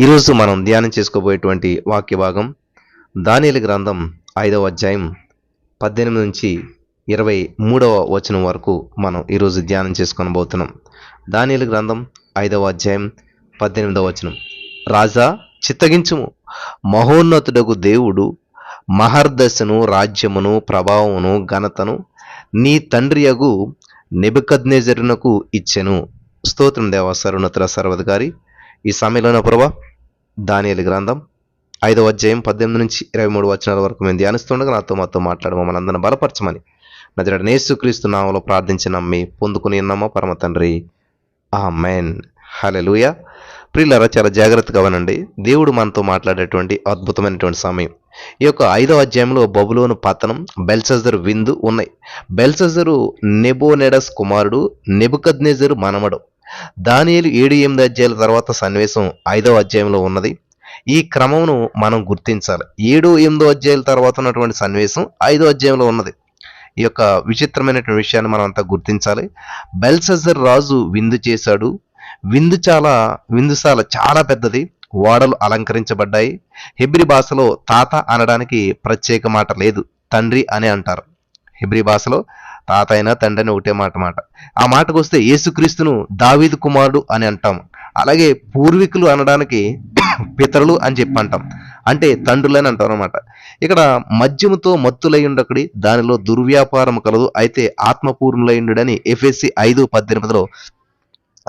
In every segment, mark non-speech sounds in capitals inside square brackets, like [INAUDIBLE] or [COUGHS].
ఈరోజు మనం ధ్యానం చేసుకోబోయేటువంటి వాక్య భాగం దానియలు గ్రంథం ఐదవ అధ్యాయం పద్దెనిమిది నుంచి ఇరవై మూడవ వచనం వరకు మనం ఈరోజు ధ్యానం చేసుకొని పోతున్నాం గ్రంథం ఐదవ అధ్యాయం పద్దెనిమిదవ వచనం. రాజా చిత్తగించుము. మహోన్నతుడగు దేవుడు మహర్దశను రాజ్యమును ప్రభావమును ఘనతను నీ తండ్రియగు నెబుకద్నేజరునకు ఇచ్చెను. స్తోత్రం దేవ సర్వోన్నతుల సర్వధికారి ఈ సమయంలోన ప్రభా దానియలు గ్రంథం ఐదవ అధ్యాయం పద్దెనిమిది నుంచి ఇరవై మూడు వచనాల వరకు మేము ధ్యానిస్తుండగా నాతో మాతో మాట్లాడము మనందరం బలపరచమని. నజరడ నేసుక్రీస్తు నామలో ప్రార్థించి నమ్మి పొందుకుని ఉన్నామా పరమ తండ్రి. ఆ మెయిన్ హలెలుయ ప్రియులరా చాలా జాగ్రత్తగా వినండి. దేవుడు మనతో మాట్లాడేటువంటి అద్భుతమైనటువంటి సమయం. ఈ యొక్క ఐదవ అధ్యాయంలో బబులోను పతనం బెల్సజర్ విందు ఉన్నాయి. బెల్సజరు నెబోనెడస్ కుమారుడు నెబుకద్నెజరు మనమడు. దానియలు ఏడు ఎనిమిది అధ్యాయుల తర్వాత సన్నివేశం ఐదవ అధ్యాయంలో ఉన్నది. ఈ క్రమమును మనం గుర్తించాలి. ఏడు ఎనిమిదో అధ్యాయుల తర్వాత ఉన్నటువంటి సన్నివేశం ఐదో అధ్యాయంలో ఉన్నది. ఈ యొక్క విచిత్రమైనటువంటి విషయాన్ని మనం అంతా గుర్తించాలి. బెల్సజర్ రాజు విందు చేశాడు. విందు చాలా విందుశాల చాలా పెద్దది. ఓడలు అలంకరించబడ్డాయి. హిబ్రి భాషలో తాత అనడానికి ప్రత్యేక మాట లేదు. తండ్రి అని అంటారు. హిబ్రి భాషలో తాత అయినా తండ్రి అని ఒకటే మాట మాట. ఆ మాటకు వస్తే యేసుక్రీస్తును దావీదు కుమారుడు అని అంటాం. అలాగే పూర్వీకులు అనడానికి [COUGHS] పితరులు అని చెప్పి అంటాం అంటే తండ్రులని అంటాం అనమాట ఇక్కడ మద్యముతో మత్తులై ఉండకడి దానిలో దుర్వ్యాపారం కలదు. అయితే ఆత్మపూర్ణులై ఉండడని ఎఫ్ఎస్సి ఐదు పద్దెనిమిదిలో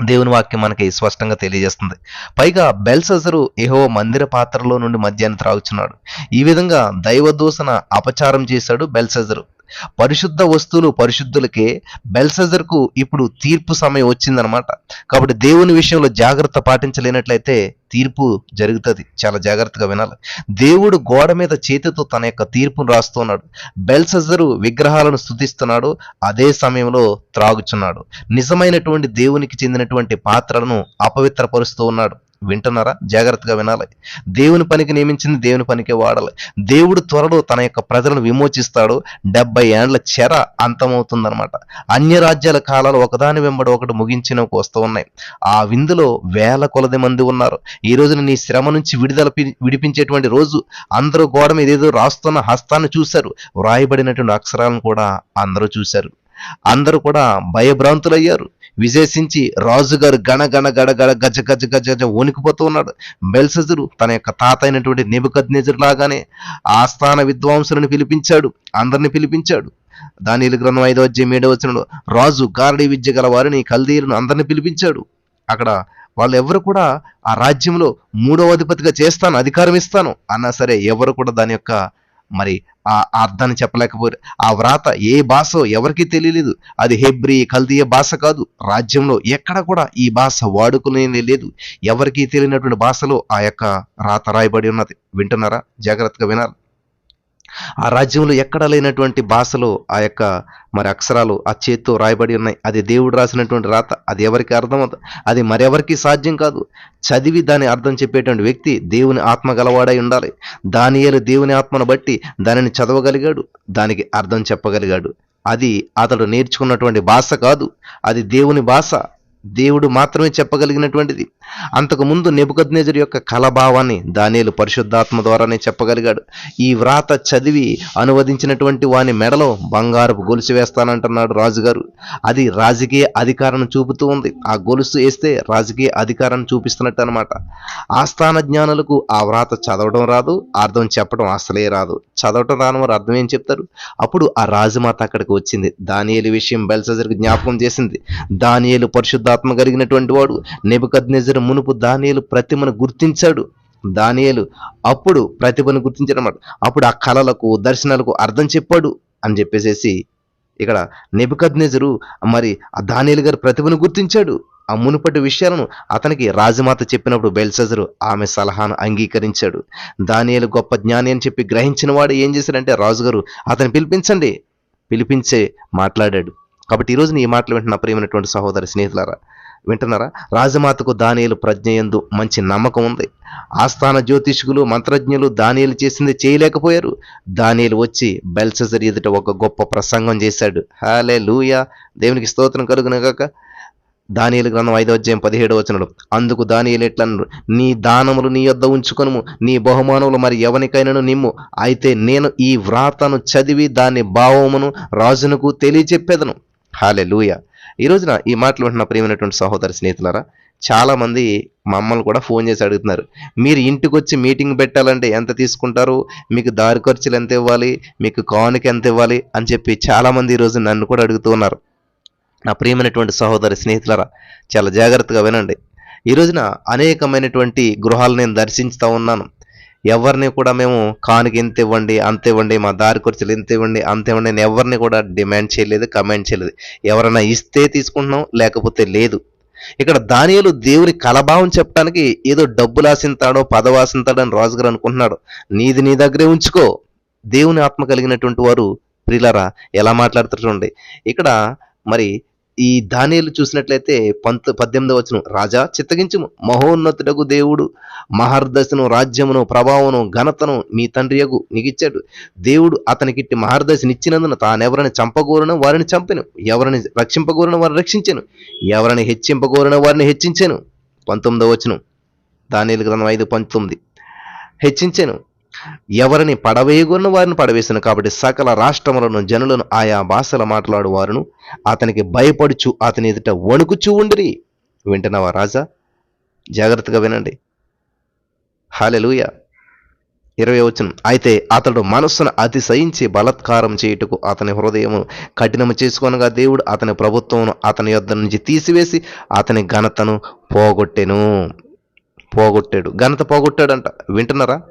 దేవుని వాక్యం మనకి స్పష్టంగా తెలియజేస్తుంది. పైగా బెల్సజరు ఏహో మందిర పాత్రలో నుండి మద్యాన్ని త్రాగుచున్నాడు. ఈ విధంగా దైవదూషణ అపచారం చేశాడు బెల్సజరు. పరిశుద్ధ వస్తువులు పరిశుద్ధులకే బెల్సజర్కు ఇప్పుడు తీర్పు సమయం వచ్చిందనమాట. కాబట్టి దేవుని విషయంలో జాగ్రత్త పాటించలేనట్లయితే తీర్పు జరుగుతుంది. చాలా జాగ్రత్తగా వినాలి. దేవుడు గోడ మీద చేతితో తన యొక్క తీర్పును రాస్తున్నాడు. బెల్సజరు విగ్రహాలను స్థుతిస్తున్నాడు అదే సమయంలో త్రాగుచున్నాడు. నిజమైనటువంటి దేవునికి చెందినటువంటి పాత్రలను అపవిత్రపరుస్తూ ఉన్నాడు. వింటున్నారా? జాగ్రత్తగా వినాలి. దేవుని పనికి నియమించింది దేవుని పనికే వాడాలి. దేవుడు త్వరలో తన యొక్క ప్రజలను విమోచిస్తాడు. డెబ్బై ఏండ్ల చెర అంతమవుతుందనమాట అన్య రాజ్యాల కాలాలు ఒకదాని వెంబడి ఒకటి ముగించినకు వస్తూ ఉన్నాయి. ఆ విందులో వేల కొలది మంది ఉన్నారు. ఈ రోజున నీ శ్రమ నుంచి విడుదల విడిపించేటువంటి రోజు అందరూ గోడ మీద ఏదో రాస్తున్న హస్తాన్ని చూశారు. వ్రాయబడినటువంటి అక్షరాలను కూడా అందరూ చూశారు. అందరూ కూడా భయభ్రాంతులయ్యారు. విశేషించి రాజుగారు గణ గణ గడ గడ గజ గజ గజ గజ వణికిపోతూ ఉన్నాడు. బెల్సజరు తన యొక్క తాత అయినటువంటి నెబుకద్నెజరు లాగానే ఆస్థాన విద్వాంసులను పిలిపించాడు. అందరిని పిలిపించాడు. దాని గ్రంథం ఐదో అధ్యాయం ఏడో వచనంలో రాజు గారడి విద్య గల వారిని కల్దీరును అందరిని పిలిపించాడు. అక్కడ వాళ్ళు ఎవరు కూడా ఆ రాజ్యంలో మూడవ అధిపతిగా చేస్తాను అధికారం ఇస్తాను అన్నా సరే ఎవరు కూడా దాని యొక్క మరి ఆ అర్థాన్ని చెప్పలేకపోయారు. ఆ వ్రాత ఏ భాష ఎవరికీ తెలియలేదు. అది హెబ్రి కల్దీయ భాష కాదు. రాజ్యంలో ఎక్కడ కూడా ఈ భాష వాడుకునే లేదు. ఎవరికీ తెలియనటువంటి భాషలో ఆ యొక్క రాత రాయబడి ఉన్నది. వింటున్నారా? జాగ్రత్తగా వినాలి. ఆ రాజ్యంలో ఎక్కడ లేనటువంటి భాషలో ఆ యొక్క మరి అక్షరాలు ఆ చేత్తో రాయబడి ఉన్నాయి. అది దేవుడు రాసినటువంటి రాత. అది ఎవరికి అర్థమవుతుంది అది మరెవరికి సాధ్యం కాదు. చదివి దాని అర్థం చెప్పేటువంటి వ్యక్తి దేవుని ఆత్మ గలవాడై ఉండాలి. దానియలు దేవుని ఆత్మను బట్టి దానిని చదవగలిగాడు. దానికి అర్థం చెప్పగలిగాడు. అది అతడు నేర్చుకున్నటువంటి భాష కాదు. అది దేవుని భాష. దేవుడు మాత్రమే చెప్పగలిగినటువంటిది. అంతకు ముందు నెబుకద్నేజర్ యొక్క కలభావాన్ని దానిలు పరిశుద్ధాత్మ ద్వారానే చెప్పగలిగాడు. ఈ వ్రాత చదివి అనువదించినటువంటి వాని మెడలో బంగారపు గొలుసు వేస్తానంటున్నాడు రాజుగారు. అది రాజకీయ అధికారం చూపుతూ ఉంది. ఆ గొలుసు వేస్తే రాజకీయ అధికారాన్ని చూపిస్తున్నట్టు అనమాట ఆస్థాన జ్ఞానులకు ఆ వ్రాత చదవడం రాదు అర్థం చెప్పడం అసలే రాదు. చదవటం రాని వారు అర్థం ఏం చెప్తారు? అప్పుడు ఆ రాజమాత అక్కడికి వచ్చింది. దానియలు విషయం బెల్సజర్కి జ్ఞాపకం చేసింది. దానియేలు పరిశుద్ధాత్మ కలిగినటువంటి వాడు. నెబుకద్నెజర్ మునుపు దానియలు ప్రతిమను గుర్తించాడు. దానియేలు అప్పుడు ప్రతిభను గుర్తించడమాట. అప్పుడు ఆ కళలకు దర్శనాలకు అర్థం చెప్పాడు అని చెప్పేసేసి ఇక్కడ నెబుకద్నెజరు మరి ఆ దానియలు గారి ప్రతిభను గుర్తించాడు. ఆ మునుపటి విషయాలను అతనికి రాజమాత చెప్పినప్పుడు బెల్సజరు ఆమె సలహాను అంగీకరించాడు. దానియలు గొప్ప జ్ఞాని అని చెప్పి గ్రహించిన వాడు ఏం చేశాడంటే రాజుగారు అతను పిలిపించండి. పిలిపించే మాట్లాడాడు. కాబట్టి ఈరోజు ఈ మాటలు వింటున్న ప్రియమైనటువంటి సహోదరి స్నేహితులారా వింటున్నారా? రాజమాతకు దానియలు ప్రజ్ఞయందు మంచి నమ్మకం ఉంది. ఆస్థాన జ్యోతిష్కులు మంత్రజ్ఞులు దానియలు చేసింది చేయలేకపోయారు. దానియలు వచ్చి బెల్సజర్ ఎదుట ఒక గొప్ప ప్రసంగం చేశాడు. హాలే లూయా దేవునికి స్తోత్రం కలుగునగాక దానియలు గ్రంథం ఐదో అధ్యాయం పదిహేడు వచనడు అందుకు దానియలు ఎట్లా నీ దానములు నీ యొద్ద ఉంచుకొనుము నీ బహుమానములు మరి ఎవరికైనాను నిమ్ము. అయితే నేను ఈ వ్రాతను చదివి దాని భావమును రాజునకు తెలియచెప్పేదను. హాలే లూయ ఈ రోజున ఈ మాటలు వింటున్న ప్రియమైనటువంటి సహోదరి స్నేహితులారా చాలామంది మమ్మల్ని కూడా ఫోన్ చేసి అడుగుతున్నారు. మీరు ఇంటికి వచ్చి మీటింగ్ పెట్టాలంటే ఎంత తీసుకుంటారు? మీకు దారి ఖర్చులు ఎంత ఇవ్వాలి? మీకు కానుక ఎంత ఇవ్వాలి? అని చెప్పి చాలా మంది ఈరోజు నన్ను కూడా అడుగుతూ ఉన్నారు. నా ప్రియమైనటువంటి సహోదరి స్నేహితులరా చాలా జాగ్రత్తగా వినండి. ఈ రోజున అనేకమైనటువంటి గృహాలు నేను దర్శించుతూ ఉన్నాను. ఎవరిని కూడా మేము కానుక ఇంత ఇవ్వండి అంత ఇవ్వండి మా దారి ఖర్చులు ఇంత ఇవ్వండి అంత ఇవ్వండి నేను ఎవరిని కూడా డిమాండ్ చేయలేదు కమెంట్ చేయలేదు. ఎవరైనా ఇస్తే తీసుకుంటున్నాం లేకపోతే లేదు. ఇక్కడ దానియలు దేవుని కలభావం చెప్పడానికి ఏదో డబ్బులు ఆశింతాడో పదవాసింతాడో అని రాజుగారు అనుకుంటున్నాడు. నీది నీ దగ్గరే ఉంచుకో. దేవుని ఆత్మ కలిగినటువంటి వారు ప్రిలరా ఎలా మాట్లాడుతారు చూడండి. ఇక్కడ మరి ఈ దానియలు చూసినట్లయితే పంత పద్దెనిమిదవ వచనం రాజా చిత్తగించుము. మహోన్నతుడకు దేవుడు మహర్దశను రాజ్యమును ప్రభావమును ఘనతను మీ తండ్రి యగు నీకిచ్చాడు. దేవుడు అతనికిట్టి మహర్దశనిచ్చినందున తానెవరిని చంపగోరను వారిని చంపెను. ఎవరిని రక్షింపగోరను వారిని రక్షించాను. ఎవరిని హెచ్చింపగోరను వారిని హెచ్చించాను. పంతొమ్మిదవ వచనం దానియలు గ్రంథం ఐదు పంతొమ్మిది. హెచ్చించాను. ఎవరిని పడవేయగొన్న వారిని పడవేసిన కాబట్టి సకల రాష్ట్రములను జనులను ఆయా భాషల మాట్లాడు వారును అతనికి భయపడుచు అతని ఎదుట వణుకుచూ ఉండిరి. వింటున్నావా రాజా? జాగ్రత్తగా వినండి. హాలెలుయ ఇరవై వచ్చిన అయితే అతడు మనస్సును అతిశయించి బలత్కారం చేయుటకు అతని హృదయము కఠినము చేసుకొనగా దేవుడు అతని ప్రభుత్వమును అతని యొద్ద నుంచి తీసివేసి అతని ఘనతను పోగొట్టెను. పోగొట్టాడు. ఘనత పోగొట్టాడంట. వింటున్నారా?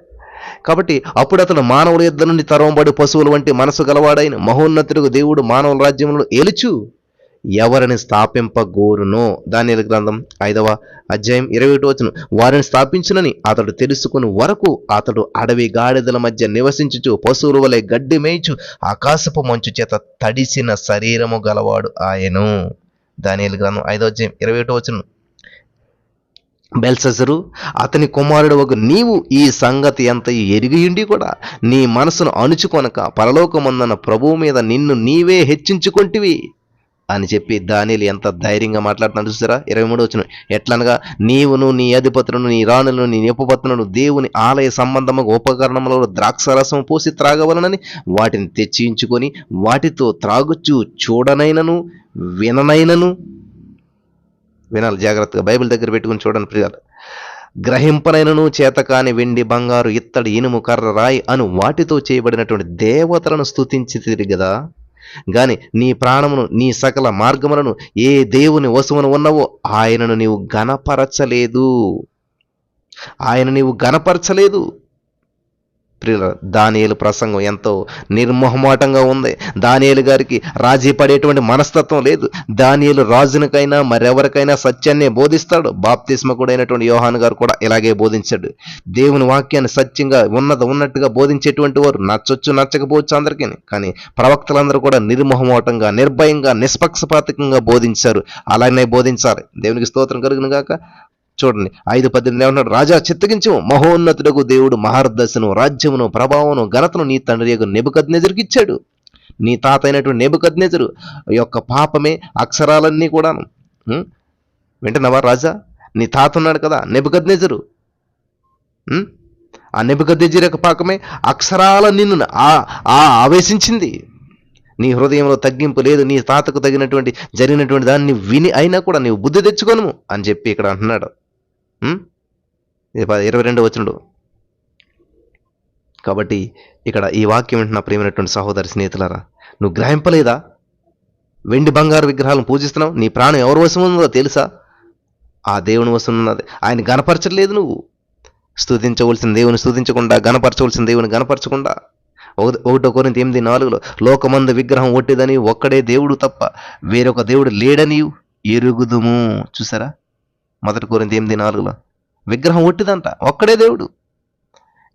కాబట్టి అప్పుడు అతను మానవుల యుద్ధ నుండి తరవబడి పశువుల వంటి మనసు గలవాడైన మహోన్నతుడు దేవుడు మానవుల రాజ్యంలో ఏలుచు. ఎవరిని స్థాపింపగోరునో? దాని గ్రంథం ఐదవ అధ్యాయం ఇరవై ఒకటి వచ్చిన వారిని స్థాపించునని అతడు తెలుసుకుని వరకు అతడు అడవి గాడిదల మధ్య నివసించుచు పశువుల వలె గడ్డి మేయిచు ఆకాశపు మంచు చేత తడిసిన శరీరము గలవాడు ఆయను. దాని గ్రంథం ఐదవ అధ్యాయం ఇరవై ఒకటి వచ్చిన బెల్సెసరు అతని కుమారుడు ఒక నీవు ఈ సంగతి ఎంత ఎరిగియుండి కూడా నీ మనసును అణుచుకొనక పరలోకమందన ప్రభువు మీద నిన్ను నీవే హెచ్చించుకొంటివి అని చెప్పి దానిలు ఎంత ధైర్యంగా మాట్లాడుతున్నాడు చూసారా? ఇరవై మూడు వచ్చిన ఎట్లనగా నీవును నీ అధిపతులను నీ రాణులను నీ నిపపత్నులను దేవుని ఆలయ సంబంధముగా ఉపకరణములో ద్రాక్షరసం పోసి త్రాగవలనని వాటిని తెచ్చించుకొని వాటితో త్రాగుచు చూడనైనను విననైనను వినాలి. జాగ్రత్తగా బైబిల్ దగ్గర పెట్టుకుని చూడండి ప్రియాలు గ్రహింపనైనను చేతకాని వెండి బంగారు ఇత్తడి ఇనుము కర్ర రాయి అను వాటితో చేయబడినటువంటి దేవతలను స్తుతించి కదా గాని నీ ప్రాణమును నీ సకల మార్గములను ఏ దేవుని వశమును ఉన్నవో ఆయనను నీవు గనపరచలేదు ఆయన నీవు గనపరచలేదు ప్రియుల దానియలు ప్రసంగం ఎంతో నిర్మోహమాటంగా ఉంది. దానియలు గారికి రాజీ పడేటువంటి మనస్తత్వం లేదు. దానియలు రాజునికైనా మరెవరికైనా సత్యాన్ని బోధిస్తాడు. బాప్తిస్మకుడైనటువంటి యోహాను గారు కూడా ఇలాగే బోధించాడు. దేవుని వాక్యాన్ని సత్యంగా ఉన్నత ఉన్నట్టుగా బోధించేటువంటి వారు నచ్చొచ్చు నచ్చకపోవచ్చు అందరికీ. కానీ ప్రవక్తలందరూ కూడా నిర్మోహమాటంగా నిర్భయంగా నిష్పక్షపాతకంగా బోధించారు. అలానే బోధించాలి. దేవునికి స్తోత్రం కలుగును గాక చూడండి ఐదు పద్దెనిమిది ఏమన్నాడు? రాజా చిత్తగించు మహోన్నతుడకు దేవుడు మహర్దశను రాజ్యమును ప్రభావమును ఘనతను నీ తండ్రి యొక్క నెబుకద్నెజరుకిచ్చాడు నీ తాత అయినటువంటి నెబుకద్నెజరు యొక్క పాపమే అక్షరాలన్నీ కూడాను. వింటున్నావా రాజా? నీ తాత ఉన్నాడు కదా నెబుకద్నెజరు. ఉం? ఆ నెబుకద్నెజరు యొక్క పాపమే అక్షరాల నిన్ను ఆ ఆ ఆవేశించింది. నీ హృదయంలో తగ్గింపు లేదు నీ తాతకు తగినటువంటి జరిగినటువంటి దాన్ని విని అయినా కూడా నీవు బుద్ధి తెచ్చుకోను అని చెప్పి ఇక్కడ అంటున్నాడు. ఇరవై రెండు వచ్చినడు కాబట్టి ఇక్కడ ఈ వాక్యం వింటున్న ప్రేమైనటువంటి సహోదరి స్నేహితులారా నువ్వు గ్రహింపలేదా? వెండి బంగారు విగ్రహాలను పూజిస్తున్నావు నీ ప్రాణం ఎవరి వశం ఉందో తెలుసా? ఆ దేవుని వశం ఉన్నది. ఆయన గనపరచలేదు నువ్వు. స్థుతించవలసిన దేవుని స్థుతించకుండా గనపరచవలసిన దేవుని గనపరచకుండా. ఒక- ఒకటో కొరింత ఎనిమిది నాలుగులో లోకమందు విగ్రహం ఒట్టిదని ఒక్కడే దేవుడు తప్ప వేరొక దేవుడు లేడని ఎరుగుదుము. చూసారా? మొదటి కొరింత ఎనిమిది నాలుగులో. విగ్రహం ఒట్టిదంట ఒక్కడే దేవుడు.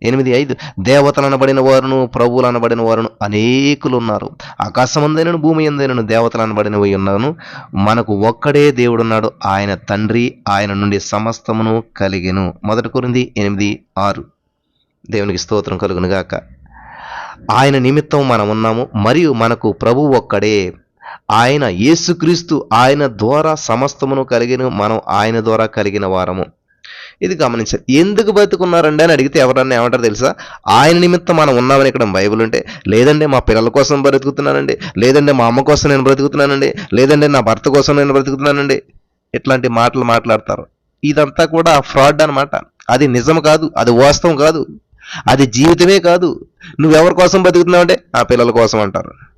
ఎనిమిది ఐదు దేవతలు అనబడిన వారును ప్రభువులు అనబడిన వారును అనేకులు ఉన్నారు ఆకాశమందైనను భూమి ఎందైనను దేవతలు అనబడినవి ఉన్నాను. మనకు ఒక్కడే దేవుడున్నాడు ఆయన తండ్రి ఆయన నుండి సమస్తమును కలిగెను. మొదటి కొరింది ఎనిమిది ఆరు. దేవునికి స్తోత్రం కలుగునుగాక. ఆయన నిమిత్తం మనం ఉన్నాము మరియు మనకు ప్రభు ఒక్కడే. ఆయన యేసుక్రీస్తు ఆయన ద్వారా సమస్తమును కలిగిన మనం ఆయన ద్వారా కలిగిన వారము. ఇది గమనించాలి ఎందుకు బతుకున్నారండి అని అడిగితే ఎవరన్నా ఏమంటారు తెలుసా? ఆయన నిమిత్తం మనం ఉన్నామని ఇక్కడ బైబిల్ ఉంటే లేదండి మా పిల్లల కోసం బ్రతుకుతున్నానండి లేదండి మా అమ్మ కోసం నేను బ్రతుకుతున్నానండి లేదండి నా భర్త కోసం నేను బ్రతుకుతున్నానండి. ఇట్లాంటి మాటలు మాట్లాడతారు. ఇదంతా కూడా ఫ్రాడ్ అన్నమాట. అది నిజం కాదు అది వాస్తవం కాదు అది జీవితమే కాదు. నువ్వెవరి కోసం బతుకుతున్నావు అంటే ఆ పిల్లల కోసం అంటారు.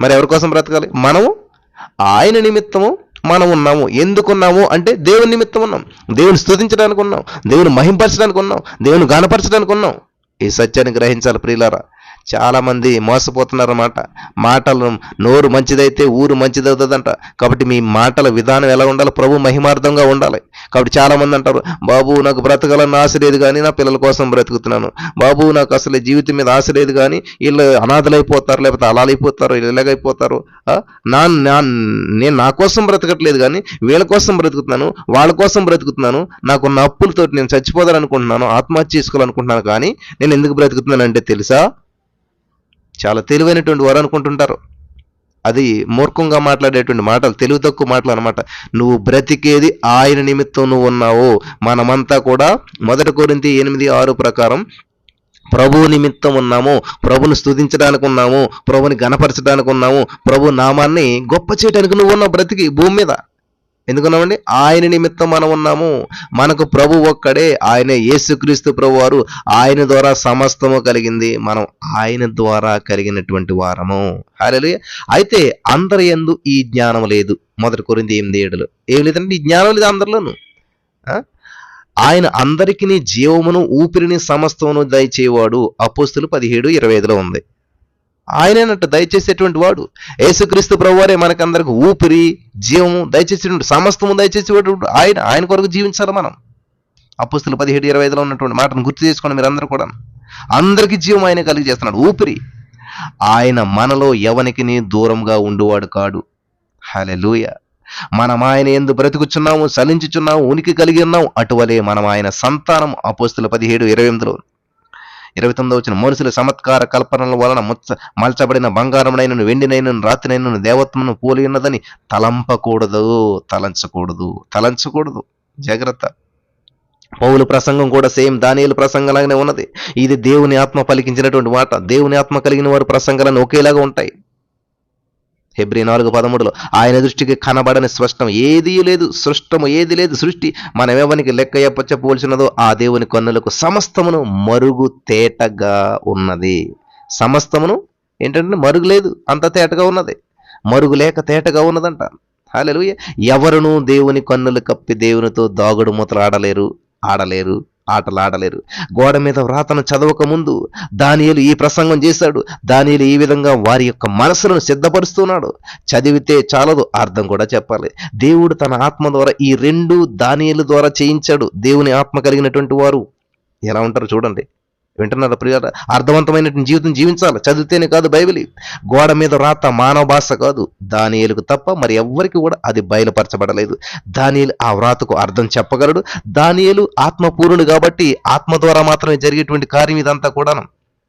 మరి ఎవరి కోసం బ్రతకాలి? మనము. ఆయన నిమిత్తము మనం ఉన్నాము. ఎందుకున్నాము? అంటే దేవుని నిమిత్తం ఉన్నాం. దేవుని స్థుతించడానికి ఉన్నాం దేవుని మహింపరచడానికి ఉన్నాం దేవుని గానపరచడానికి ఉన్నాం ఈ సత్యాన్ని గ్రహించాలి ప్రియులారా. చాలామంది మోసపోతున్నారు మోసపోతున్నారన్నమాట. మాటలు నోరు మంచిదైతే ఊరు మంచిదవుతుందంట. కాబట్టి మీ మాటల విధానం ఎలా ఉండాలి ప్రభు మహిమార్థంగా ఉండాలి. కాబట్టి చాలామంది అంటారు బాబు నాకు బ్రతకాలని ఆశ లేదు కానీ నా పిల్లల కోసం బ్రతుకుతున్నాను. బాబు నాకు అసలు జీవితం మీద ఆశ లేదు కానీ వీళ్ళు అనాథలైపోతారు లేకపోతే అలాలైపోతారు వీళ్ళు ఇలాగైపోతారు. నా నా- నేను నా కోసం బ్రతకట్లేదు కానీ వీళ్ళ కోసం బ్రతుకుతున్నాను వాళ్ళ కోసం బ్రతుకుతున్నాను. నాకున్న అప్పులతో నేను చచ్చిపోదాలనుకుంటున్నాను ఆత్మహత్య చేసుకోవాలనుకుంటున్నాను కానీ నేను ఎందుకు బ్రతుకుతున్నానంటే తెలుసా? చాలా తెలివైనటువంటి వారు అనుకుంటుంటారు. అది మూర్ఖంగా మాట్లాడేటువంటి మాటలు తెలివి తక్కువ మాటలు అనమాట నువ్వు బ్రతికేది ఆయన నిమిత్తం నువ్వు ఉన్నావు. మనమంతా కూడా మొదటి కొరింతి ఎనిమిది ఆరు ప్రకారం ప్రభు నిమిత్తం ఉన్నాము. ప్రభుని స్థుతించడానికి ఉన్నాము. ప్రభుని గణపరచడానికి ఉన్నాము. ప్రభు నామాన్ని గొప్ప చేయడానికి నువ్వు ఉన్నావు బ్రతికి భూమి మీద. ఎందుకున్నామండి? ఆయన నిమిత్తం మనం ఉన్నాము. మనకు ప్రభు ఒక్కడే ఆయన యేసుక్రీస్తు ప్రభు వారు ఆయన ద్వారా సమస్తము కలిగింది. మనం ఆయన ద్వారా కలిగినటువంటి వారము. హల్లెలూయా. అయితే అందరి ఎందు ఈ జ్ఞానం లేదు. మొదటి కొరింది ఎనిమిది ఏడులో. ఏం లేదంటే ఈ జ్ఞానం లేదు అందరిలోను. ఆయన అందరికీ జీవమును ఊపిరిని సమస్తమును దయచేవాడు అపోస్తులు పదిహేడు ఇరవై ఐదులో ఉంది. ఆయనేనట్టు దయచేసేటువంటి వాడు. యేసుక్రీస్తు ప్రభువారే మనకందరికి ఊపిరి జీవము దయచేసేటువంటి సమస్తము దయచేసేటువంటి ఆయన ఆయన కొరకు జీవించాలి మనం. అప్పుస్తులు పదిహేడు ఇరవై ఐదులో ఉన్నటువంటి మాటను గుర్తు చేసుకోండి మీరు అందరూ కూడా అందరికీ జీవం ఆయన కలిగి చేస్తున్నాడు. ఊపిరి. ఆయన మనలో ఎవనికి దూరంగా ఉండువాడు కాడు. హలెలూయ మనం ఆయన ఎందు బ్రతుకుచున్నాము చలించుచున్నాము ఉనికి కలిగి ఉన్నాము అటువలే మనం ఆయన సంతానం అపోస్తుల పదిహేడు ఇరవై ఎనిమిదిలో ఇరవై తొమ్మిదో వచ్చిన మనుషుల చమత్కార కల్పనల వలన ముచ్చ మలచబడిన బంగారమునైనను వెండినైనను రాతినైనను దేవత్వమును పోలి ఉన్నదని తలంపకూడదు తలంచకూడదు తలంచకూడదు. జాగ్రత్త. పౌలు ప్రసంగం కూడా సేమ్ దానియలు ప్రసంగంలాగానే ఉన్నది. ఇది దేవుని ఆత్మ పలికించినటువంటి మాట. దేవుని ఆత్మ కలిగిన వారి ప్రసంగాలను ఒకేలాగా ఉంటాయి. హెబ్రి నాలుగు పదమూడులో ఆయన దృష్టికి కనబడని స్పష్టం ఏదీ లేదు సృష్టము ఏది లేదు సృష్టి మనమేవనికి లెక్క ఎప్ప చెప్పవలసినదో ఆ దేవుని కన్నులకు సమస్తమును మరుగు తేటగా ఉన్నది. సమస్తమును ఏంటంటే మరుగు లేదు అంత తేటగా ఉన్నది. మరుగు లేక తేటగా ఉన్నదంట. హాలెలు ఎవరును దేవుని కన్నులు కప్పి దేవునితో దాగుడు మూతలు ఆడలేరు ఆడలేరు. ఆటలాడలేరు. గోడ మీద వ్రాతను చదవక ముందు దానియేలు ఈ ప్రసంగం చేశాడు. దానియలు ఈ విధంగా వారి యొక్క మనసులను సిద్ధపరుస్తున్నాడు. చదివితే చాలదు అర్థం కూడా చెప్పాలి. దేవుడు తన ఆత్మ ద్వారా ఈ రెండు దానియలు ద్వారా చేయించాడు. దేవుని ఆత్మ కలిగినటువంటి వారు. ఎలా ఉంటారు చూడండి. వింటున్నారా ప్రియ అర్థవంతమైన జీవితం జీవించాలి. చదివితేనే కాదు బైబిల్. గోడ మీద రాత మానవ భాష కాదు. దానియేలుకు తప్ప మరి ఎవ్వరికి కూడా అది బయలుపరచబడలేదు. దానియేలు ఆ వ్రాతకు అర్థం చెప్పగలడు. దానియేలు ఆత్మపూర్ణుడు కాబట్టి ఆత్మ ద్వారా మాత్రమే జరిగేటువంటి కార్యం ఇదంతా కూడాను.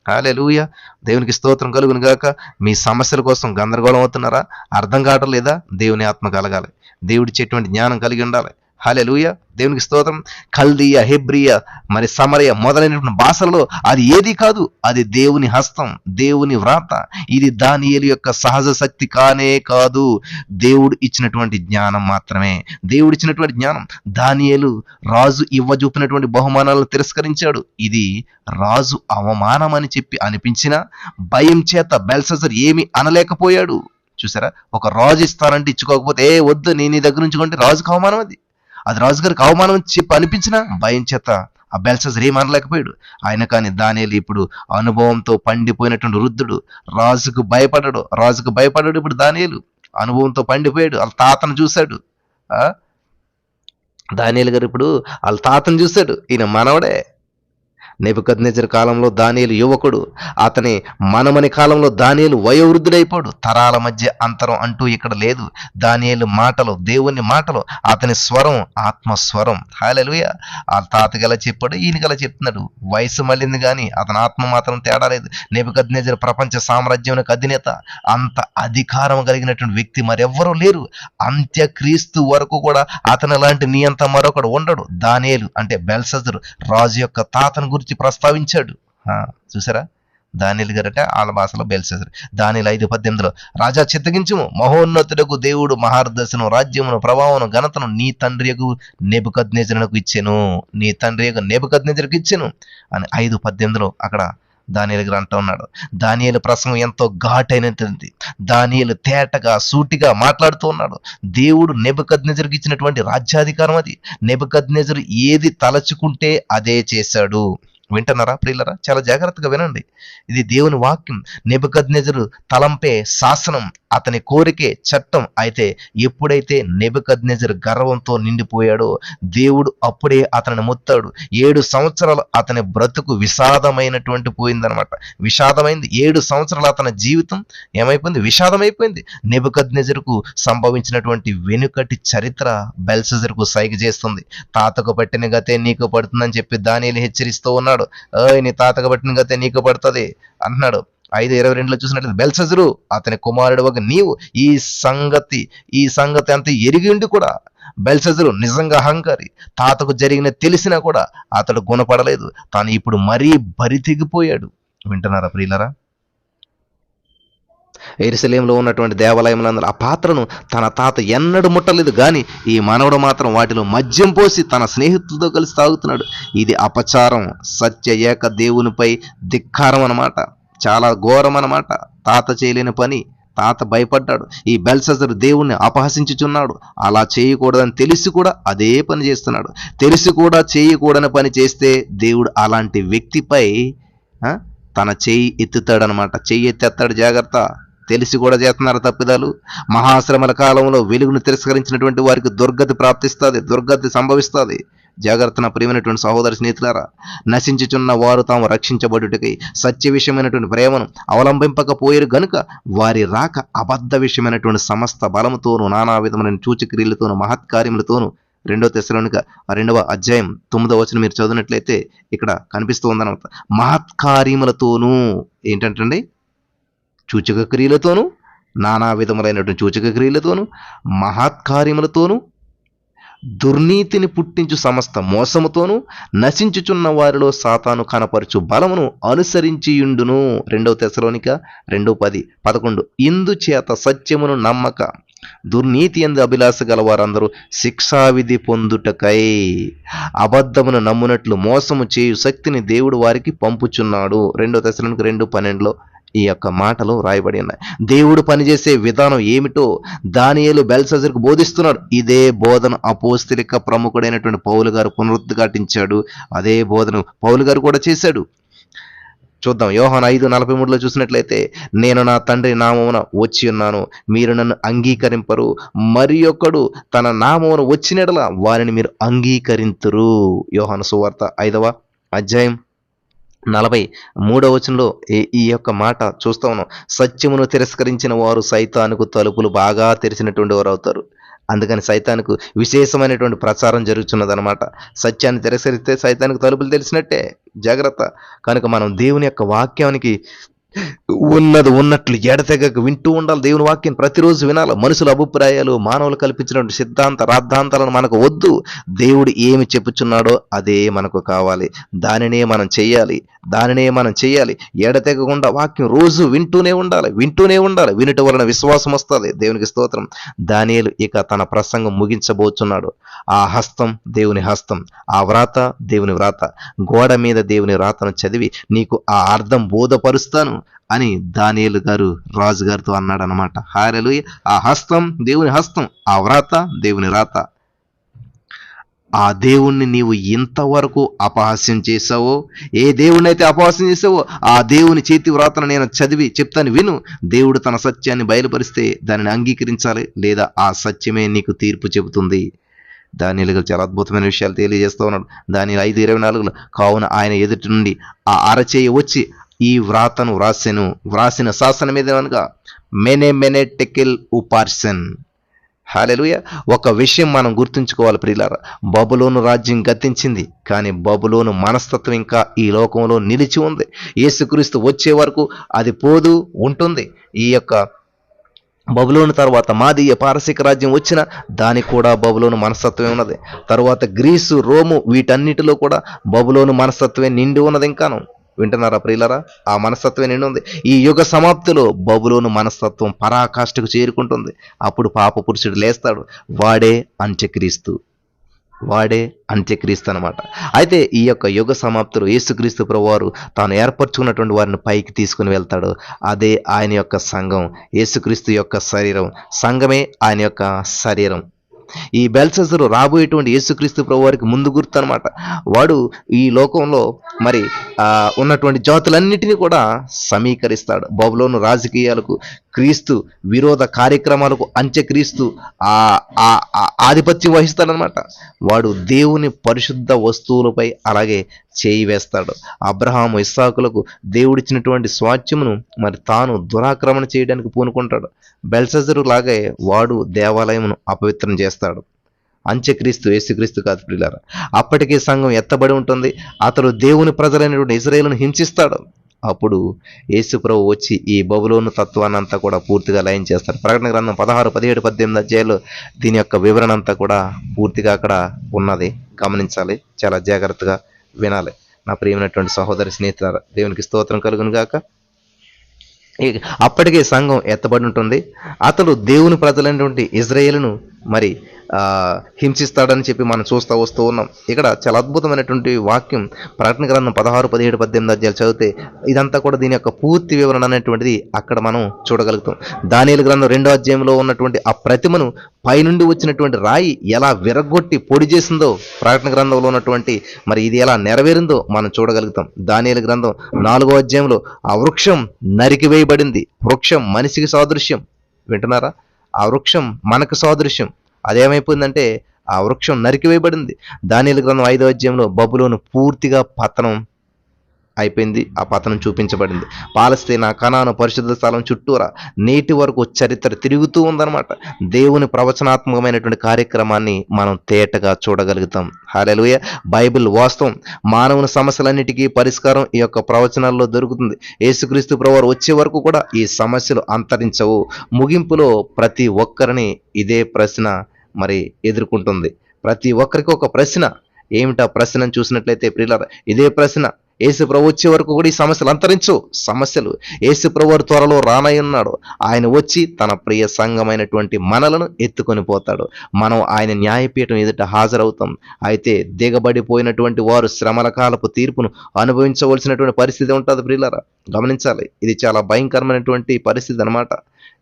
హాలెలూయ దేవునికి స్తోత్రం కలుగును గాక మీ సమస్యల కోసం గందరగోళం అవుతున్నారా? అర్థం కావటం లేదా? దేవుని ఆత్మ కలగాలి. దేవుడిచ్చేటువంటి జ్ఞానం కలిగి ఉండాలి. హాలెలూయ దేవునికి స్తోత్రం. కల్దీయ హెబ్రియ మరి సమరయ మొదలైనటువంటి భాషలలో అది ఏది కాదు అది దేవుని హస్తం దేవుని వ్రాత. ఇది దానియేలు యొక్క సహజ శక్తి కానే కాదు. దేవుడు ఇచ్చినటువంటి జ్ఞానం మాత్రమే. దేవుడు ఇచ్చినటువంటి జ్ఞానం. దానియేలు రాజు ఇవ్వజూపినటువంటి బహుమానాలను తిరస్కరించాడు. ఇది రాజు అవమానం అని చెప్పి అనిపించిన భయం చేత బెల్సజర్ ఏమి అనలేకపోయాడు. చూసారా? ఒక రాజు ఇస్తానంటే ఇచ్చుకోకపోతే ఏ వద్దు నేను నీ దగ్గర నుంచి కొంటే రాజుకు అవమానం అది. అది రాజుగారికి అవమానం చెప్పి అనిపించిన భయం చేత ఆ బెల్సజర్ ఏం ఆయన కానీ దానియేలు ఇప్పుడు అనుభవంతో పండిపోయినటువంటి వృద్ధుడు రాజుకు భయపడడు రాజుకు భయపడడు ఇప్పుడు దానియేలు. అనుభవంతో పండిపోయాడు. వాళ్ళ తాతను చూశాడు. ఆ? గారు ఇప్పుడు వాళ్ళ తాతను చూశాడు. ఈయన మనవడే. నెబుకద్నెజర్ కాలంలో దానియలు యువకుడు అతని మనమని కాలంలో దానియలు వయోవృద్ధుడైపోడు. తరాల మధ్య అంతరం అంటూ ఇక్కడ లేదు. దానియలు మాటలు దేవుని మాటలు అతని స్వరం ఆత్మ స్వరం హాలెలుయ! ఆ తాతకి ఎలా చెప్పాడు ఈయనకి ఎలా చెప్తున్నాడు. వయసు మళ్ళింది కానీ అతని ఆత్మ మాత్రం తేడా లేదు. నెబుకద్నెజర్ ప్రపంచ సామ్రాజ్యానికి అధినేత. అంత అధికారం కలిగినటువంటి వ్యక్తి మరెవ్వరూ లేరు. అంత్యక్రీస్తు వరకు కూడా అతని లాంటి నియంత మరొకడు ఉండడు. దానియలు అంటే బెల్సజరు రాజు యొక్క తాతను గురించి ప్రస్తావించాడు. చూసారా? దానిలు గారు అంటే వాళ్ళ భాషలో దానిలు ఐదు పద్దెనిమిదిలో రాజా చిత్తగించుము మహోన్నతుడకు దేవుడు మహార్దశను రాజ్యమును ప్రభావమును ఘనతను నీ తండ్రి యొక్క నెబుకజ్ఞజనకు ఇచ్చెను. నీ తండ్రి యొక్క నెబుకజ్ఞజనకు ఇచ్చెను అని ఐదు పద్దెనిమిదిలో అక్కడ దానియలు గారు అంటూ ఉన్నాడు. దానియలు ప్రసంగం ఎంతో ఘాటైనటువంటి దానియలు తేటగా సూటిగా మాట్లాడుతూ ఉన్నాడు. దేవుడు నెబుకద్నెజరుకి ఇచ్చినటువంటి రాజ్యాధికారం అది. నెబుకద్నెజరు ఏది తలచుకుంటే అదే చేశాడు. వింటున్నారా ప్రియులరా? చాలా జాగ్రత్తగా వినండి. ఇది దేవుని వాక్యం. నెబుకద్నెజరు తలంపే శాసనం. అతని కోరికే చట్టం అయితే ఎప్పుడైతే నెబుకద్నెజరు గర్వంతో నిండిపోయాడో దేవుడు అప్పుడే అతనిని ముత్తాడు. ఏడు సంవత్సరాలు అతని బ్రతుకు విషాదమైనటువంటి పోయిందనమాట విషాదమైంది. ఏడు సంవత్సరాలు అతని జీవితం ఏమైపోయింది? విషాదమైపోయింది. నెబుకద్నెజరుకు సంభవించినటువంటి వెనుకటి చరిత్ర బెల్సెజర్కు సైగ చేస్తుంది. తాతకు పట్టిన గతే నీకు పడుతుందని చెప్పి దానిని హెచ్చరిస్తూ ఉన్నాడు. ఏ నీ తాతకు పట్టిన గతే నీకు పడుతుంది అంటున్నాడు ఐదు ఇరవై రెండులో చూసినట్లయితే బెల్సజరు అతని కుమారుడు ఒక నీవు. ఈ సంగతి ఈ సంగతి అంత ఎరిగి ఉండి కూడా బెల్సజరు నిజంగా అహంకారి. తాతకు జరిగిన తెలిసినా కూడా అతడు గుణపడలేదు. తాను ఇప్పుడు మరీ బరి తెగిపోయాడు. వింటున్నారా ప్రియులరా? ఎరుసలేంలో ఉన్నటువంటి దేవాలయములందరూ ఆ పాత్రను తన తాత ఎన్నడూ ముట్టలేదు. కానీ ఈ మానవుడు మాత్రం వాటిలో మద్యం పోసి తన స్నేహితులతో కలిసి తాగుతున్నాడు. ఇది అపచారం. సత్య ఏక దేవునిపై ధిక్కారం అన్నమాట. చాలా ఘోరం అన్నమాట తాత చేయలేని పని. తాత భయపడ్డాడు. ఈ బెల్సజర్ దేవుణ్ణి అపహసించుచున్నాడు. అలా చేయకూడదని తెలిసి కూడా అదే పని చేస్తున్నాడు. తెలిసి కూడా చేయకూడని పని చేస్తే దేవుడు అలాంటి వ్యక్తిపై తన చెయ్యి ఎత్తుతాడనమాట చెయ్యి ఎత్తేస్తాడు జాగ్రత్త. తెలిసి కూడా చేస్తున్నారు తప్పిదాలు. మహాశ్రమల కాలంలో వెలుగును తిరస్కరించినటువంటి వారికి దుర్గతి ప్రాప్తిస్తుంది. దుర్గతి సంభవిస్తుంది. జాగ్రత్త ప్రియమైనటువంటి సహోదర స్నేహితులారా నశించుచున్న వారు తాము రక్షించబడుటకై సత్య విషయమైనటువంటి ప్రేమను అవలంబింపకపోయారు గనుక వారి రాక అబద్ధ విషయమైనటువంటి సమస్త బలముతోనూ నానా విధమైన చూచిక్రియలతోనూ మహత్కార్యములతోనూ రెండో తెశలోనిక రెండవ అధ్యాయం తొమ్మిదవ వచ్చిన మీరు చదివినట్లయితే ఇక్కడ కనిపిస్తూ ఉందన్నమాట మహత్కార్యములతోనూ ఏంటంటండి? సూచక క్రియలతోనూ నానా విధములైనటువంటి సూచక క్రియలతోనూ మహత్కార్యములతోనూ దుర్నీతిని పుట్టించు సమస్త మోసముతోనూ నశించుచున్న వారిలో సాతాను కనపరచు బలమును అనుసరించియుండును. రెండవ తెసలోనిక రెండో పది పదకొండు. ఇందుచేత సత్యమును నమ్మక దుర్నీతి ఎందు అభిలాష గల వారందరూ శిక్షావిధి పొందుటకై అబద్ధమును నమ్మునట్లు మోసము చేయు శక్తిని దేవుడు వారికి పంపుచున్నాడు. రెండో దశలకు రెండు పన్నెండులో ఈ యొక్క మాటలు రాయబడి ఉన్నాయి. దేవుడు పనిచేసే విధానం ఏమిటో దానియేలు బెల్సజర్కు బోధిస్తున్నాడు. ఇదే బోధన అపోస్తలిక ప్రముఖుడైనటువంటి పౌలు గారు పునరుద్ఘాటించాడు. అదే బోధన పౌలు గారు కూడా చేశాడు. చూద్దాం. యోహాన్ ఐదు నలభై మూడులో చూసినట్లయితే నేను నా తండ్రి నామమున వచ్చి ఉన్నాను. మీరు నన్ను అంగీకరింపరు. మరి ఒకడు తన నామమున వచ్చినడల వారిని మీరు అంగీకరింతురు. యోహాను సువార్త ఐదవ అధ్యాయం నలభై మూడవ వచనంలో ఈ- ఈ యొక్క మాట చూస్తా ఉన్నాం. సత్యమును తిరస్కరించిన వారు సైతానుకు తలుపులు బాగా తెరిచినటువంటి వారు అవుతారు. అందుకని సైతానికి విశేషమైనటువంటి ప్రచారం జరుగుతున్నదన్నమాట. సత్యాన్ని తిరస్కరిస్తే సైతానికి తలుపులు తెలిసినట్టే జాగ్రత్త. కనుక మనం దేవుని యొక్క వాక్యానికి ఉన్నది ఉన్నట్లు ఎడతెగక వింటూ ఉండాలి దేవుని వాక్యం. ప్రతిరోజు వినాలి. మనుషుల అభిప్రాయాలు మానవులు కల్పించినటువంటి సిద్ధాంత రాద్ధాంతాలను మనకు వద్దు. దేవుడు ఏమి చెప్పుచున్నాడో అదే మనకు కావాలి. దానినే మనం చేయాలి దానినే మనం చేయాలి ఎడతెగకుండా వాక్యం రోజు వింటూనే ఉండాలి. వింటూనే ఉండాలి. వినుట వలన విశ్వాసం వస్తుంది. దేవునికి స్తోత్రం. దానియలు ఇక తన ప్రసంగం ముగించబోతున్నాడు ఆ హస్తం దేవుని హస్తం. ఆ వ్రాత దేవుని వ్రాత. గోడ మీద దేవుని వ్రాతను చదివి నీకు ఆ అర్థం బోధపరుస్తాను. అని దానియలు గారు రాజు గారితో అన్నాడు అనమాట హారలు ఆ హస్తం దేవుని హస్తం ఆ వ్రాత దేవుని రాత. ఆ దేవుణ్ణి నీవు ఇంతవరకు అపహాస్యం చేసావో ఏ దేవుణ్ణైతే అపహాస్యం చేసావో ఆ దేవుని చేతి వ్రాతను నేను చదివి చెప్తాను విను. దేవుడు తన సత్యాన్ని బయలుపరిస్తే దానిని అంగీకరించాలి లేదా ఆ సత్యమే నీకు తీర్పు చెబుతుంది. దానిలుగా చాలా అద్భుతమైన విషయాలు తెలియజేస్తూ ఉన్నాడు దాని ఐదు ఇరవై నాలుగులో కావున ఆయన ఎదుటి నుండి ఆ అరచేయి వచ్చి ఈ వ్రాతను వ్రాసెను. వ్రాసిన శాసనం మీద అనగా? మెనే మెనే టెకిల్ ఉపార్సన్. హాలెలుయ ఒక విషయం మనం గుర్తుంచుకోవాలి ప్రియులార. బబులోను రాజ్యం గతించింది కానీ బబులోను మనస్తత్వం ఇంకా ఈ లోకంలో నిలిచి ఉంది. యేసుక్రీస్తు వచ్చే వరకు అది పోదు ఉంటుంది. ఈ యొక్క బబులోను తర్వాత మాదీయ పారసిక రాజ్యం వచ్చిన దానికి కూడా బబులోను మనస్తత్వమే ఉన్నది. తర్వాత గ్రీసు రోము వీటన్నిటిలో కూడా బబులోను మనస్తత్వమే నిండి ఉన్నది ఇంకాను. వింటున్నారా ప్రియులరా? ఆ మనస్తత్వం నిండి ఉంది? ఈ యుగ సమాప్తిలో బబులోను మనస్తత్వం పరాకాష్ఠకు చేరుకుంటుంది. అప్పుడు పాప పురుషుడు లేస్తాడు. వాడే అంత్యక్రీస్తు. వాడే అంత్యక్రీస్తు అనమాట అయితే ఈ యొక్క యుగ సమాప్తిలో యేసుక్రీస్తు ప్రభువారు తాను ఏర్పరచుకున్నటువంటి వారిని పైకి తీసుకుని వెళ్తాడు. అదే ఆయన యొక్క సంఘం యేసుక్రీస్తు యొక్క శరీరం. సంఘమే ఆయన యొక్క శరీరం. ఈ బెల్సెసరు రాబోయేటువంటి యేసుక్రీస్తు ప్రభు వారికి ముందు గుర్తు అనమాట వాడు ఈ లోకంలో మరి ఉన్నటువంటి జాతులన్నిటినీ కూడా సమీకరిస్తాడు. బబులోను రాజకీయాలకు క్రీస్తు విరోధ కార్యక్రమాలకు అంత్యక్రీస్తు ఆధిపత్యం వహిస్తాడనమాట వాడు దేవుని పరిశుద్ధ వస్తువులపై అలాగే చేయి వేస్తాడు అబ్రహాము ఇస్సాకులకు దేవుడిచ్చినటువంటి స్వాచ్యమును మరి తాను దురాక్రమణ చేయడానికి పూనుకుంటాడు. బెల్సజరు లాగే వాడు దేవాలయమును అపవిత్రం చేస్తాడు. అంత్యక్రీస్తు యేసుక్రీస్తు కాదు ప్రియులారా. అప్పటికే సంఘం ఎత్తబడి ఉంటుంది. అతడు దేవుని ప్రజలైనటువంటి ఇజ్రాయేల్ను హింసిస్తాడు. అప్పుడు యేసుప్రభు వచ్చి ఈ బబులోను తత్వాన్ని అంతా కూడా పూర్తిగా లయం చేస్తాడు. ప్రకటన గ్రంథం పదహారు పదిహేడు పద్దెనిమిది అధ్యాయులు దీని యొక్క వివరణ అంతా కూడా పూర్తిగా అక్కడ ఉన్నది. గమనించాలి. చాలా జాగ్రత్తగా వినాలి. నా ప్రియమైనటువంటి సహోదరి స్నేహితుల దేవునికి స్తోత్రం కలుగును గాక అప్పటికే సంఘం ఎత్తబడి ఉంటుంది. అతడు దేవుని ప్రజలైనటువంటి ఇజ్రాయేల్ను మరి హింసిస్తాడని చెప్పి మనం చూస్తూ వస్తూ ఉన్నాం. ఇక్కడ చాలా అద్భుతమైనటువంటి వాక్యం. ప్రకటన గ్రంథం పదహారు పదిహేడు పద్దెనిమిది అధ్యాయాలు చదివితే ఇదంతా కూడా దీని యొక్క పూర్తి వివరణ అనేటువంటిది అక్కడ మనం చూడగలుగుతాం. దానియలు గ్రంథం రెండో అధ్యాయంలో ఉన్నటువంటి ఆ ప్రతిమను పైనుండి వచ్చినటువంటి రాయి ఎలా విరగొట్టి పొడి చేసిందో ప్రకటన గ్రంథంలో ఉన్నటువంటి మరి ఇది ఎలా నెరవేరిందో మనం చూడగలుగుతాం. దానియలు గ్రంథం నాలుగో అధ్యాయంలో ఆ వృక్షం నరికివేయబడింది వృక్షం మనిషికి సాదృశ్యం. వింటున్నారా? ఆ వృక్షం మనకు సాదృశ్యం. అదేమైపోయిందంటే ఆ వృక్షం నరికివేయబడింది. దానియలు గ్రంథం ఐదో అధ్యాయంలో బబులోను పూర్తిగా పతనం అయిపోయింది ఆ పతనం చూపించబడింది. పాలస్తీనా కనాను పరిశుద్ధ స్థలం చుట్టూరా నేటి వరకు చరిత్ర తిరుగుతూ ఉందన్నమాట. దేవుని ప్రవచనాత్మకమైనటువంటి కార్యక్రమాన్ని మనం తేటగా చూడగలుగుతాం. హాలెలుయ బైబిల్ వాస్తవం. మానవుని సమస్యలన్నిటికీ పరిష్కారం ఈ యొక్క ప్రవచనాల్లో దొరుకుతుంది. యేసుక్రీస్తు ప్రవారు వచ్చే వరకు కూడా ఈ సమస్యలు అంతరించవు. ముగింపులో ప్రతి ఒక్కరిని ఇదే ప్రశ్న మరి ఎదుర్కొంటుంది. ప్రతి ఒక్కరికి ఒక ప్రశ్న. ఏమిటా ప్రశ్నను చూసినట్లయితే ప్రియులారా ఇదే ప్రశ్న. యేసు ప్రభు వచ్చే వరకు కూడా ఈ సమస్యలు అంతరించు. సమస్యలు యేసు ప్రభు త్వరలో ఉన్నాడు. ఆయన వచ్చి తన ప్రియ సంఘమైనటువంటి మనలను ఎత్తుకొని పోతాడు. మనం ఆయన న్యాయపీఠం ఎదుట హాజరవుతాం. అయితే దిగబడిపోయినటువంటి వారు శ్రమల కాలపు తీర్పును అనుభవించవలసినటువంటి పరిస్థితి ఉంటుంది ప్రియులరా. గమనించాలి. ఇది చాలా భయంకరమైనటువంటి పరిస్థితి అనమాట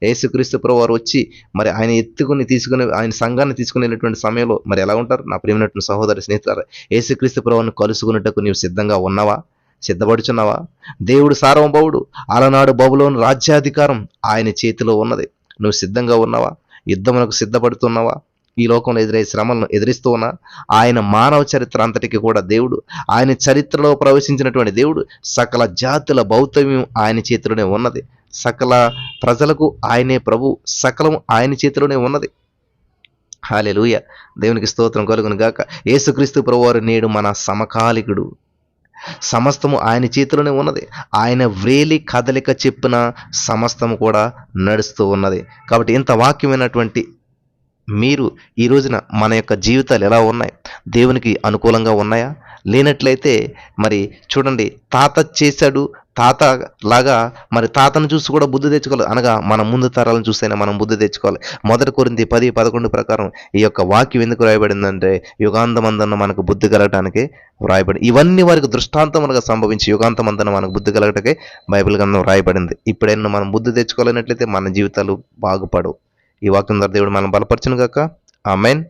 యేసుక్రీస్తు ప్రభువారు వచ్చి మరి ఆయన ఎత్తుకుని తీసుకుని ఆయన సంఘాన్ని తీసుకుని వెళ్ళినటువంటి సమయంలో మరి ఎలా ఉంటారు? నా ప్రేమినటువంటి సహోదరి స్నేహితులారా యేసుక్రీస్తు ప్రభువును కలుసుకున్నట్టుకు నీవు సిద్ధంగా ఉన్నావా? సిద్ధపడుచున్నావా? దేవుడు సార్వభౌముడు అలనాడు బబులోని రాజ్యాధికారం ఆయన చేతిలో ఉన్నది. నువ్వు సిద్ధంగా ఉన్నావా? యుద్ధములకు సిద్ధపడుతున్నావా? ఈ లోకంలో ఎదురయ్యే శ్రమలను ఎదిరిస్తూ ఉన్నా? ఆయన మానవ చరిత్ర అంతటికి కూడా దేవుడు ఆయన చరిత్రలో ప్రవేశించినటువంటి దేవుడు సకల జాతుల భౌతవ్యం ఆయన చేతిలోనే ఉన్నది. సకల ప్రజలకు ఆయనే ప్రభు. సకలం ఆయన చేతిలోనే ఉన్నది. హాలెలుయ దేవునికి స్తోత్రం కలుగును గాక. యేసుక్రీస్తు ప్రభువారు నేడు మన సమకాలికుడు. సమస్తము ఆయన చేతిలోనే ఉన్నది. ఆయన వ్రేలి కదలిక చెప్పిన సమస్తము కూడా నడుస్తూ ఉన్నది. కాబట్టి ఇంత వాక్యమైనటువంటి మీరు ఈ రోజున మన యొక్క జీవితాలు ఎలా ఉన్నాయి? దేవునికి అనుకూలంగా ఉన్నాయా? లేనట్లయితే మరి చూడండి తాత చేశాడు తాత లాగా మరి తాతను చూసి కూడా బుద్ధి తెచ్చుకోవాలి. అనగా మన ముందు తరాలను చూస్తేనే మనం బుద్ధి తెచ్చుకోవాలి. మొదటి కొరింది పది పదకొండు ప్రకారం ఈ యొక్క వాక్యం ఎందుకు రాయబడిందంటే యుగాంతమందన మనకు బుద్ధి కలగటానికి వ్రాయబడి ఇవన్నీ వారికి దృష్టాంతములుగా సంభవించి యుగాంతమందన మనకు బుద్ధి కలగటకే బైబిల్ గ్రంథం రాయబడింది. ఇప్పుడైనా మనం బుద్ధి తెచ్చుకోలేనట్లయితే మన జీవితాలు బాగుపడవు. ఈ వాక్యం ద్వారా దేవుడు మనం బలపరచును గాక. మెయిన్